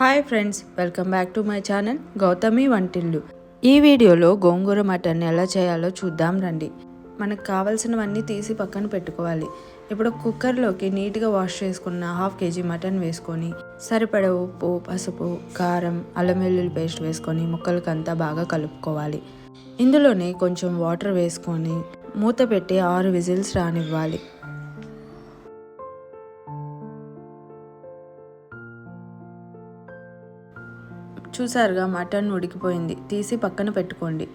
Hi friends welcome back to my channel Gautami వంటిల్లు ఈ వీడియోలో గోంగూర మటన్ ఎలా చేయాలో చూద్దాం రండి. మనకు కావాల్సినవన్నీ తీసి పక్కన పెట్టుకోవాలి. ఇప్పుడు కుక్కర్లోకి నీట్గా వాష్ చేసుకున్న హాఫ్ కేజీ మటన్ వేసుకొని సరిపడ ఉప్పు పసుపు కారం అల్లం వెల్లుల్లి పేస్ట్ వేసుకొని ముక్కలకంతా బాగా కలుపుకోవాలి. ఇందులోనే కొంచెం వాటర్ వేసుకొని మూత పెట్టి ఆరు విజిల్స్ రానివ్వాలి. చూసారుగా మటన్ ఉడికిపోయింది. తీసి పక్కన పెట్టుకోండి.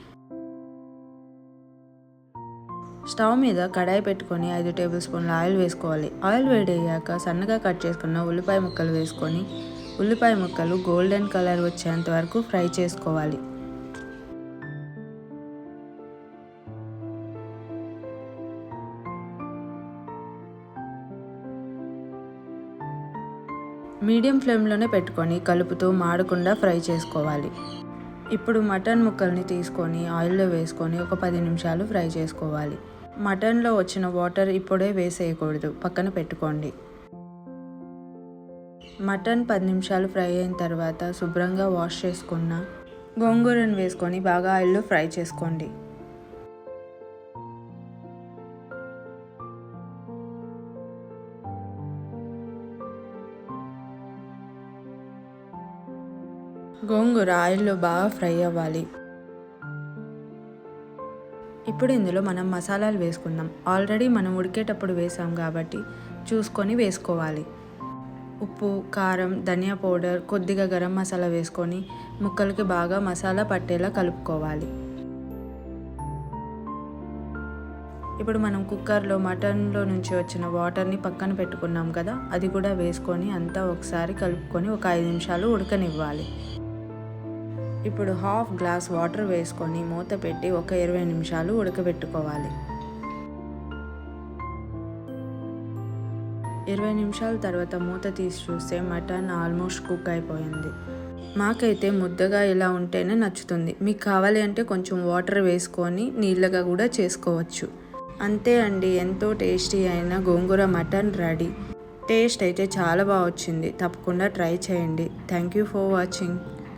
స్టవ్ మీద కడాయి పెట్టుకొని ఐదు టేబుల్ స్పూన్ల ఆయిల్ వేసుకోవాలి. ఆయిల్ వేడయ్యాక సన్నగా కట్ చేసుకున్న ఉల్లిపాయ ముక్కలు వేసుకొని ఉల్లిపాయ ముక్కలు గోల్డెన్ కలర్ వచ్చేంత వరకు ఫ్రై చేసుకోవాలి. మీడియం ఫ్లేమ్లోనే పెట్టుకొని కలుపుతూ మాడకుండా ఫ్రై చేసుకోవాలి. ఇప్పుడు మటన్ ముక్కల్ని తీసుకొని ఆయిల్లో వేసుకొని ఒక పది నిమిషాలు ఫ్రై చేసుకోవాలి. మటన్లో వచ్చిన వాటర్ ఇప్పుడే వేసేయకూడదు పక్కన పెట్టుకోండి. మటన్ పది నిమిషాలు ఫ్రై అయిన తర్వాత శుభ్రంగా వాష్ చేసుకున్న గోంగూరను వేసుకొని బాగా ఆయిల్లో ఫ్రై చేసుకోండి. గోంగూర ఆయిల్లో బాగా ఫ్రై అవ్వాలి. ఇప్పుడు ఇందులో మనం మసాలాలు వేసుకుందాం. ఆల్రెడీ మనం ఉడికేటప్పుడు వేసాం కాబట్టి చూసుకొని వేసుకోవాలి. ఉప్పు కారం ధనియా పౌడర్ కొద్దిగా గరం మసాలా వేసుకొని ముక్కలకి బాగా మసాలా పట్టేలా కలుపుకోవాలి. ఇప్పుడు మనం కుక్కర్లో మటన్లో నుంచి వచ్చిన వాటర్ని పక్కన పెట్టుకున్నాం కదా అది కూడా వేసుకొని అంతా ఒకసారి కలుపుకొని ఒక ఐదు నిమిషాలు ఉడకనివ్వాలి. ఇప్పుడు హాఫ్ గ్లాస్ వాటర్ వేసుకొని మూత పెట్టి ఒక ఇరవై నిమిషాలు ఉడకబెట్టుకోవాలి. ఇరవై నిమిషాల తర్వాత మూత తీసి చూస్తే మటన్ ఆల్మోస్ట్ కుక్ అయిపోయింది. మాకైతే ముద్దగా ఇలా ఉంటేనే నచ్చుతుంది. మీకు కావాలి అంటే కొంచెం వాటర్ వేసుకొని నీళ్ళగా కూడా చేసుకోవచ్చు. అంతే అండి ఎంతో టేస్టీ అయిన గోంగూర మటన్ రెడీ. టేస్ట్ అయితే చాలా బాగా వచ్చింది. తప్పకుండా ట్రై చేయండి. Thank you for watching.